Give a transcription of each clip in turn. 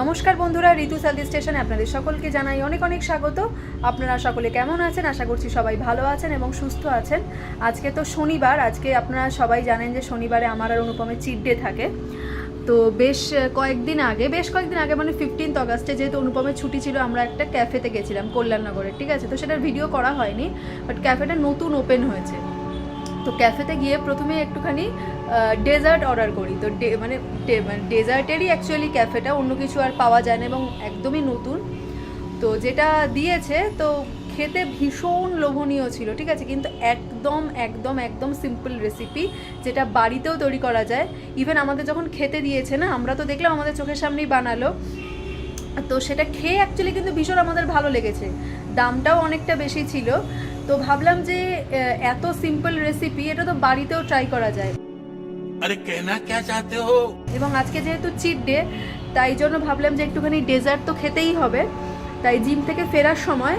নমস্কার বন্ধুরা, ঋতু সালদি স্টেশনে আপনাদের সকলকে জানাই অনেক অনেক স্বাগত। আপনারা সকলে কেমন আছেন? আশা করছি সবাই ভালো আছেন এবং সুস্থ আছেন। আজকে তো শনিবার, আজকে আপনারা সবাই জানেন যে শনিবারে আমার আর অনুপমের চিট ডে থাকে। তো বেশ কয়েকদিন আগে, বেশ কয়েকদিন আগে মানে ফিফটিন্থ অগাস্টে যেহেতু অনুপমের ছুটি ছিল, আমরা একটা ক্যাফেতে গেছিলাম, কল্যাণনগরে, ঠিক আছে? তো সেটার ভিডিও করা হয়নি বাট ক্যাফেটা নতুন ওপেন হয়েছে। তো ক্যাফেতে গিয়ে প্রথমে একটুখানি ডেজার্ট অর্ডার করি। তো মানে ডে- মানে ডেজার্টেরই অ্যাকচুয়ালি ক্যাফেটা, অন্য কিছু আর পাওয়া যায় না এবং একদমই নতুন। তো যেটা দিয়েছে, তো খেতে ভীষণ লোভনীয় ছিল, ঠিক আছে? কিন্তু একদম একদম একদম সিম্পল রেসিপি যেটা বাড়িতেও তৈরি করা যায়। ইভেন আমাদের যখন খেতে দিয়েছে না, আমরা তো দেখলাম আমাদের চোখের সামনেই বানালো। তো সেটা খেয়ে অ্যাকচুয়ালি কিন্তু ভীষণ আমাদের ভালো লেগেছে। দামটাও অনেকটা বেশি ছিল। তো ভাবলাম যে এত সিম্পল রেসিপি এটা তো বাড়িতেও ট্রাই করা যায়। আরে কেনা কে চাতে হো? এবং আজকে যেহেতু চিট ডে তাই জন্য ভাবলাম যে একটুখানি ডেজার্ট তো খেতেই হবে। তাই জিম থেকে ফেরার সময়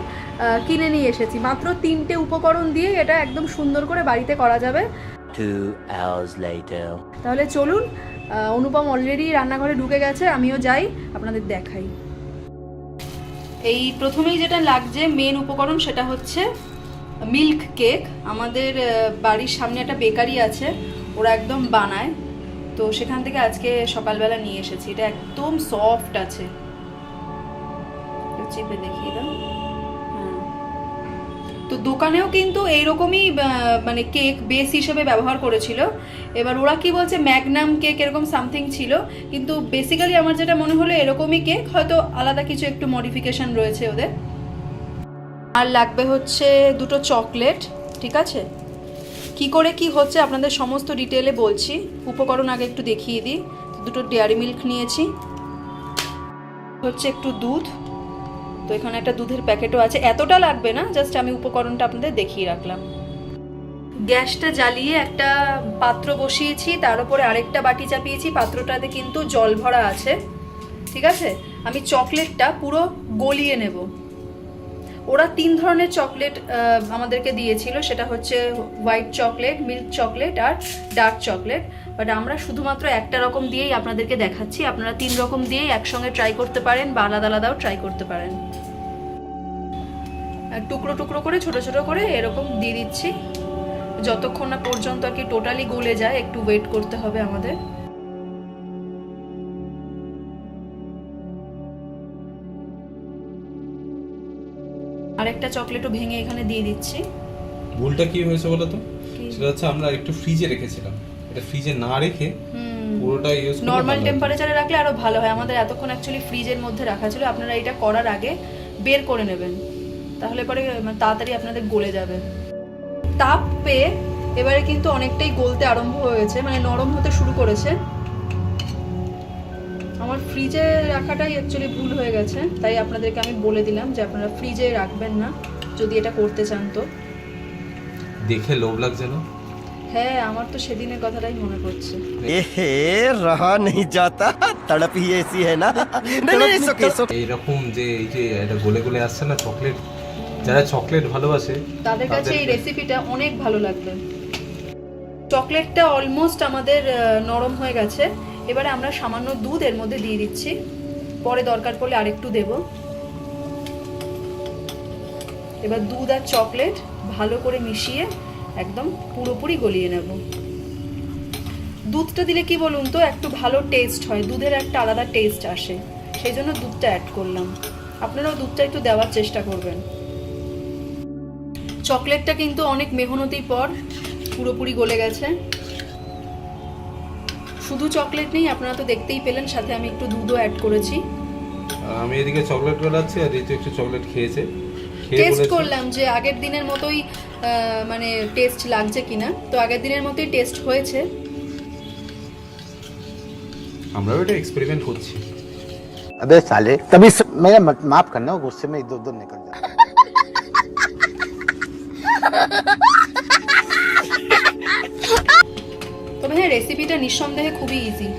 কিনে নিয়ে এসেছি। মাত্র তিনটে উপকরণ দিয়ে এটা একদম সুন্দর করে বাড়িতে করা যাবে। তাহলে চলুন অনুপম অলরেডি রান্নাঘরে ঢুকে গেছে আমিও যাই আপনাদের দেখাই। এই প্রথমেই যেটা লাগছে মেন উপকরণ সেটা হচ্ছে মিল্ক কেক। আমাদের বাড়ির সামনে একটা বেকারি আছে, ওরা একদম বানায়। তো সেখান থেকে আজকে সকালবেলা নিয়ে এসেছি। এটা একদম সফট আছে। চেপে দেখিয়ে দাও। হ্যাঁ। তো দোকানেও কিন্তু এইরকমই মানে কেক বেস হিসেবে ব্যবহার করেছিল। এবার ওরা কি বলছে, ম্যাগনাম কেক এরকম সামথিং ছিল। কিন্তু বেসিক্যালি আমার যেটা মনে হলো, এরকমই কেক। হয়তো আলাদা কিছু একটু মডিফিকেশন রয়েছে ওদের। আর লাগবে হচ্ছে দুটো চকলেট, ঠিক আছে? কি করে কি হচ্ছে আপনাদের সমস্ত ডিটেলে বলছি। উপকরণ আগে একটু দেখিয়ে দিই। দুটো ডেয়ারি মিল্ক নিয়েছি। হচ্ছে একটু দুধ। তো এখানে একটা দুধের প্যাকেটও আছে। এতটা লাগবে না, জাস্ট আমি উপকরণটা আপনাদের দেখিয়ে রাখলাম। গ্যাসটা জ্বালিয়ে একটা পাত্র বসিয়েছি, তার উপরে আরেকটা বাটি চাপিয়েছি। পাত্রটাতে কিন্তু জল ভরা আছে, ঠিক আছে? আমি চকলেটটা পুরো গলিয়ে নেব। ওরা তিন ধরনের চকলেট আমাদেরকে দিয়েছিল। সেটা হচ্ছে হোয়াইট চকলেট, মিল্ক চকলেট আর ডার্ক চকলেট। বাট আমরা শুধুমাত্র একটা রকম দিয়েই আপনাদেরকে দেখাচ্ছি। আপনারা তিন রকম দিয়েই একসঙ্গে ট্রাই করতে পারেন বা আলাদা আলাদাও ট্রাই করতে পারেন। টুকরো টুকরো করে, ছোট ছোট করে এরকম দিয়ে দিচ্ছি। যতক্ষণ না পর্যন্ত আর কি টোটালি গলে যায়, একটু ওয়েট করতে হবে আমাদের। আরেকটা চকলেটও ভেঙে এখানে দিয়ে দিচ্ছি। ভুলটা কি হয়েছে বলো তো? সেটা হচ্ছে আমরা একটু ফ্রিজে রেখেছিলাম। এটা ফ্রিজে না রেখে পুরোটা ইউজ নর্মাল টেম্পারেচারে রাখলে আরও ভালো হয়। আমাদের এতক্ষণ অ্যাকচুয়ালি ফ্রিজের মধ্যে রাখা ছিল। আপনারা এটা করার আগে বের করে নেবেন। তাহলে পরে মানে তাড়াতাড়ি আপনাদের গলে যাবে। তাপ পেয়ে এবারে কিন্তু অনেকটাই গলতে আরম্ভ হয়েছে। মানে নরম হতে শুরু করেছে। আমার ফ্রিজে রাখাটাই অ্যাকচুয়ালি ভুল হয়ে গেছে তাই আপনাদেরকে আমি বলে দিলাম যে আপনারা ফ্রিজে রাখবেন না যদি এটা করতে চান তো। দেখে লোভ লাগছে না? হ্যাঁ আমার তো সেদিনের কথাটাই মনে পড়ছে। এহে রাহা নেই যাতা তড়প হি এসি হে না। এরকম যে এই যে এটা গলে গলে আসছে না চকলেট যারা চকলেট ভালোবাসে তাদের কাছে এই রেসিপিটা অনেক ভালো লাগবে। চকলেটটা অলমোস্ট আমাদের নরম হয়ে গেছে। এবারে আমরা সামান্য দুধ এর মধ্যে দিয়ে দিচ্ছি। পরে দরকার পড়লে আরেকটু দেব। এবার দুধ আর চকলেট ভালো করে মিশিয়ে একদম পুরোপুরি গলিয়ে নেব। দুধটা দিলে কি বলুন তো, একটু ভালো টেস্ট হয়, দুধের একটা আলাদা টেস্ট আসে। সেই জন্য দুধটা অ্যাড করলাম। আপনারাও দুধটা একটু দেওয়ার চেষ্টা করবেন। চকলেটটা কিন্তু অনেক মেহনতির পর পুরোপুরি গলে গেছে। শুধু চকলেট নেই আপনারা তো দেখতেই পেলেন সাথে আমি একটু দুধও অ্যাড করেছি আর আমি এদিকে চকলেট গলাচ্ছি আর ঋতু একটু চকলেট খেয়েছে খেয়ে টেস্ট বলেছে করলাম যে আগের দিনের মতোই আহ, মানে টেস্ট লাগছে কিনা তো আগের দিনের মতোই টেস্ট হয়েছে আমরাও এটা এক্সপেরিমেন্ট করছি अबे साले तभी स... मेरा मत- माफ करना वो गुस्से में इधर उधर निकल जाता রেসিপিটা নিঃসন্দেহে খুবই ইজি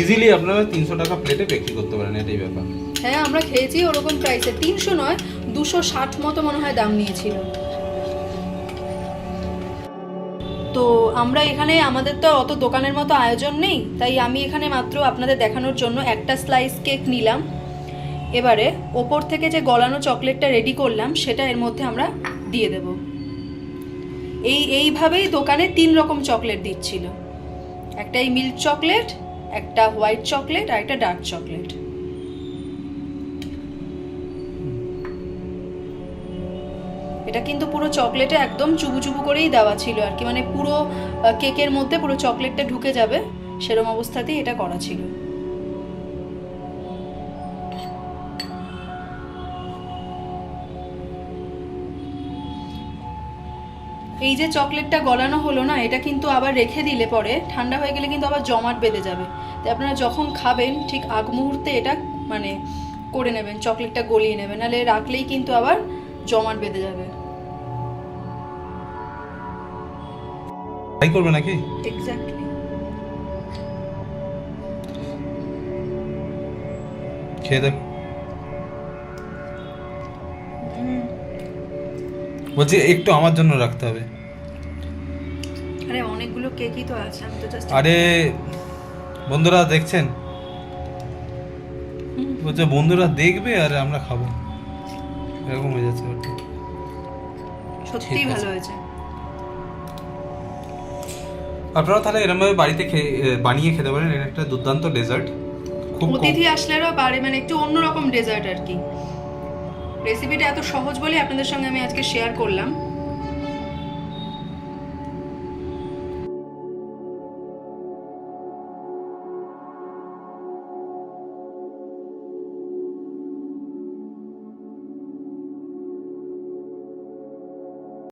ইজিলি আপনারা তিনশো টাকা প্লেটে বিক্রি করতে পারেন এটাই ব্যাপার। হ্যাঁ আমরা খেয়েছি ওরকম প্রাইসে তিনশো নয় দুশো ষাট মতো মনে হয় দাম নিয়েছিল। তো আমরা এখানে আমাদের তো অত দোকানের মতো আয়োজন নেই তাই আমি এখানে মাত্র আপনাদের দেখানোর জন্য একটা স্লাইস কেক নিলাম। এবারে ওপর থেকে যে গলানো চকলেটটা রেডি করলাম সেটা এর মধ্যে আমরা দিয়ে দেব। এই, এইভাবেই দোকানে তিন রকম চকলেট দিচ্ছিল। একটা এই মিল্ক চকলেট, একটা হোয়াইট চকলেট, আর একটা ডার্ক চকলেট। এটা কিন্তু পুরো চকলেটে একদম চুবু চুবু করেই দেওয়া ছিল আর কি। মানে পুরো কেকের মধ্যে পুরো চকলেটটা ঢুকে যাবে, সেরম অবস্থাতেই এটা করা ছিল। এই যে চকলেটটা গলানো হলো না এটা কিন্তু আবার রেখে দিলে পরে ঠান্ডা হয়ে গেলে কিন্তু আবার জমাট বেঁধে যাবে। তাই আপনারা যখন খাবেন ঠিক আগ মুহূর্তে এটা মানে করে নেবেন চকলেটটা গলিয়ে নেবেন নাহলে রাখলেই কিন্তু আবার জমাট বেঁধে যাবে। তাই করবে নাকি? এক্স্যাক্টলি খেয়ে দেখ। বলছি একটু আমার জন্য রাখতে হবে। আরে অনেকগুলো কেকই তো আছে আমি তো জাস্ট আরে বন্ধুরা দেখছেন? বলছে বন্ধুরা দেখবে আর আমরা খাব। এরকম হয়ে যাচ্ছে। সত্যিই ভালো হয়েছে। আপনারা তাহলে এরমভাবে বাড়িতে বানিয়ে খেতে পারেন। এটা একটা দুর্দান্ত ডেজার্ট খুব অতিথি আসলেও পারে মানে একটু অন্যরকম ডেজার্ট আর কি। রেসিপিটা এত সহজ বলে আপনাদের সঙ্গে আমি আজকে শেয়ার করলাম।